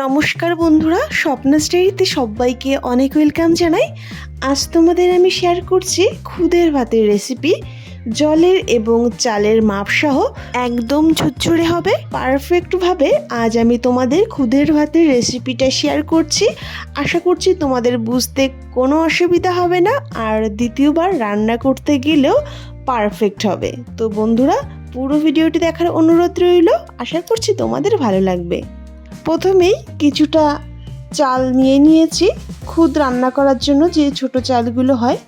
নমস্কার বন্ধুরা স্বপ্নাস্টারিতে সবাইকে অনেক ওয়েলকাম জানাই। আজ তোমাদের আমি শেয়ার করছি খুদের ভাতের রেসিপি জলের এবং চালের মাপসহ একদম ঝুরঝুরে হবে পারফেক্টভাবে আজ আমি তোমাদের খুদের ভাতের রেসিপিটা শেয়ার করছি। আশা করছি তোমাদের বুঝতে কোনো অসুবিধা হবে না, আর দ্বিতীয়বার রান্না করতে গেলেও পারফেক্ট হবে। তো বন্ধুরা, পুরো ভিডিওটি দেখার অনুরোধ রইল, আশা করছি তোমাদের ভালো লাগবে। প্রথমেই কিছুটা চাল নিয়ে নিয়েছি খুদ রান্না করার জন্য যে ছোট চালগুলো হয়।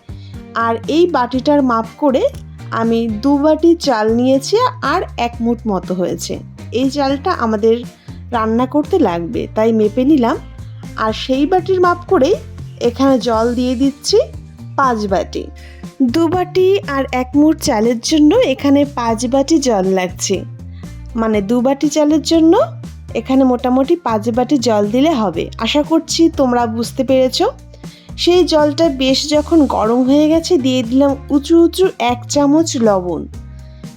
আর এই বাটিটার মাপ করে আমি দু বাটি চাল নিয়েছি আর এক মুঠ মতো হয়েছে। এই চালটা আমাদের রান্না করতে লাগবে, তাই মেপে নিলাম। আর সেই বাটির মাপ করেই এখানে জল দিয়ে দিচ্ছি পাঁচ বাটি। দু বাটি আর এক মুঠ চালের জন্য এখানে পাঁচ বাটি জল লাগছে। মানে দু বাটি চালের জন্য এখানে মোটামুটি পাঁচ বাটি জল দিলে হবে। আশা করছি তোমরা বুঝতে পেরেছ। সেই জলটা বেশ যখন গরম হয়ে গেছে, দিয়ে দিলাম উঁচু উঁচু এক চামচ লবণ।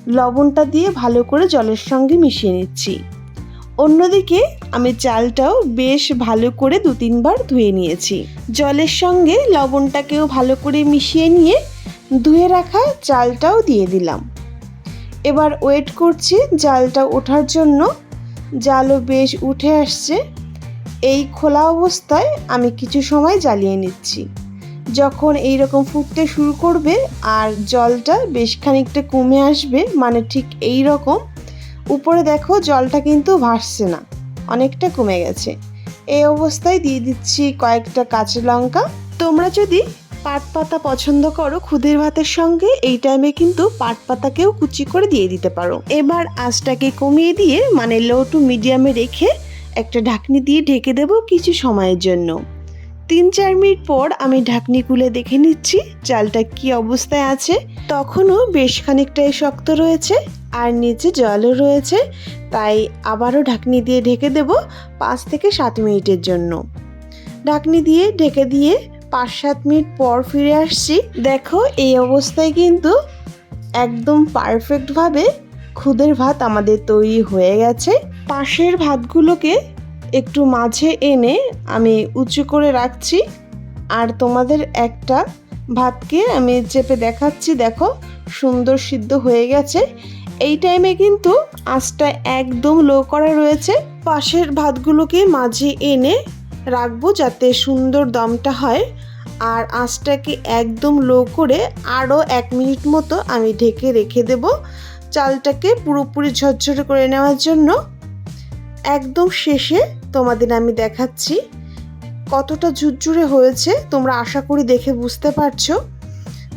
লবণটা দিয়ে ভালো করে জলের সঙ্গে মিশিয়ে নিচ্ছি। অন্যদিকে আমি চালটাও বেশ ভালো করে দু তিনবার ধুয়ে নিয়েছি। জলের সঙ্গে লবণটাকেও ভালো করে মিশিয়ে নিয়ে ধুয়ে রাখা চালটাও দিয়ে দিলাম। এবার ওয়েট করছি জালটা ওঠার জন্য। জালও বেশ উঠে আসছে। এই খোলা অবস্থায় আমি কিছু সময় জ্বালিয়ে নিচ্ছি। যখন এই রকম ফুটতে শুরু করবে আর জলটা বেশ খানিকটা কমে আসবে মানে ঠিক এই রকম উপরে দেখো জলটা কিন্তু ভাসছে না, অনেকটা কমে গেছে। এই অবস্থায় দিয়ে দিচ্ছি কয়েকটা কাঁচা লঙ্কা। তোমরা যদি পাট পাতা পছন্দ করো খুদের ভাতের সঙ্গে, এই টাইমে কিন্তু পাট পাতাকেও কুচি করে দিয়ে দিতে পারো। এবার আঁচটাকে কমিয়ে দিয়ে মানে লো টু মিডিয়ামে রেখে একটা ঢাকনি দিয়ে ঢেকে দেব কিছু সময়ের জন্য। তিন চার মিনিট পর আমি ঢাকনি খুলে দেখে নিচ্ছি, চালটা কি অবস্থায় আছে। তখনও বেশ খানিকটাই শক্ত রয়েছে আর নিচে জলও রয়েছে, তাই আবারও ঢাকনি দিয়ে ঢেকে দেব পাঁচ থেকে সাত মিনিটের জন্য। ঢাকনি দিয়ে ঢেকে দিয়ে পাঁচ সাত মিনিট পর ফিরে আসছি। দেখো, এই অবস্থায় কিন্তু একদম পারফেক্টভাবে খুদের ভাত আমাদের তৈরি হয়ে গেছে। পাশের ভাতগুলোকে একটু মাঝে এনে আমি উঁচু করে রাখছি। আর তোমাদের একটা ভাতকে আমি চেপে দেখাচ্ছি। দেখো, সুন্দর সিদ্ধ হয়ে গেছে। এই টাইমে কিন্তু আঁচটা একদম লো করা রয়েছে। পাশের ভাতগুলোকে মাঝে এনে রাখব যাতে সুন্দর দমটা হয়। আর আঁচটাকে একদম লো করে আরও এক মিনিট মতো আমি ঢেকে রেখে দেব। চালটাকে পুরোপুরি ঝরঝরে করে নেওয়ার জন্য। একদম শেষে তোমাদের আমি দেখাচ্ছি কতটা ঝুরঝুরে হয়েছে, তোমরা আশা করি দেখে বুঝতে পারছ।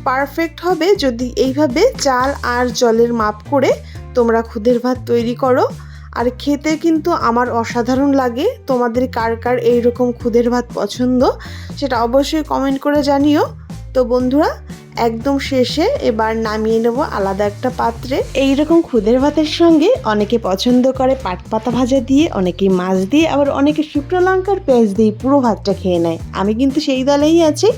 পারফেক্ট হবে যদি এইভাবে চাল আর জলের মাপ করে তোমরা খুদের ভাত তৈরি করো। আর খেতে কিন্তু আমার অসাধারণ লাগে। তোমাদের কার কার এইরকম খুদের ভাত পছন্দ সেটা অবশ্যই কমেন্ট করে জানিও। তো বন্ধুরা, একদম শেষে এবার নামিয়ে নেব আলাদা একটা পাত্রে। এই রকম খুদের ভাতের সঙ্গে অনেকে পছন্দ করে পাট পাতা ভাজা দিয়ে, অনেকে মাছ দিয়ে, আবার অনেকে শুকনো লঙ্কার পেঁয়াজ দিয়ে পুরো ভাতটা খেয়ে নেয়। আমি কিন্তু সেই দলেই আছি।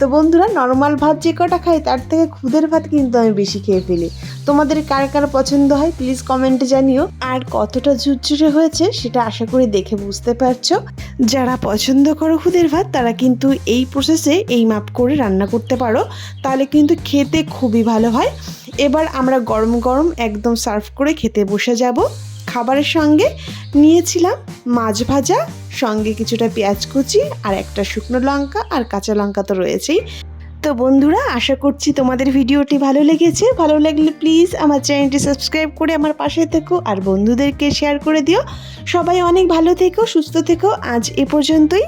তো বন্ধুরা নর্মাল ভাত যে কটা খাই, তার থেকে খুদের ভাত কিন্তু আমি বেশি খেয়ে ফেলি। তোমাদের কার কার পছন্দ হয় প্লিজ কমেন্টে জানিও। আর কতটা ঝুরঝুরে হয়েছে, সেটা আশা করি দেখে বুঝতে পারছ। যারা পছন্দ করো খুদের ভাত, তারা কিন্তু এই প্রসেসে এই মাপ করে রান্না করতে পারো। তাহলে কিন্তু খেতে খুবই ভালো হয়। এবার আমরা গরম গরম একদম সার্ভ করে খেতে বসে যাব। খাবারের সঙ্গে নিয়েছিলাম মাছ ভাজা, সঙ্গে কিছুটা পেঁয়াজ কুচি আর একটা শুকনো লঙ্কা আর কাঁচা লঙ্কা তো রয়েছেই। তো বন্ধুরা, আশা করছি তোমাদের ভিডিওটি ভালো লেগেছে। ভালো লাগলে প্লিজ আমার চ্যানেলটি সাবস্ক্রাইব করে আমার পাশে থেকো আর বন্ধুদেরকে শেয়ার করে দিও। সবাই অনেক ভালো থেকো, সুস্থ থেকো। আজ এ পর্যন্তই।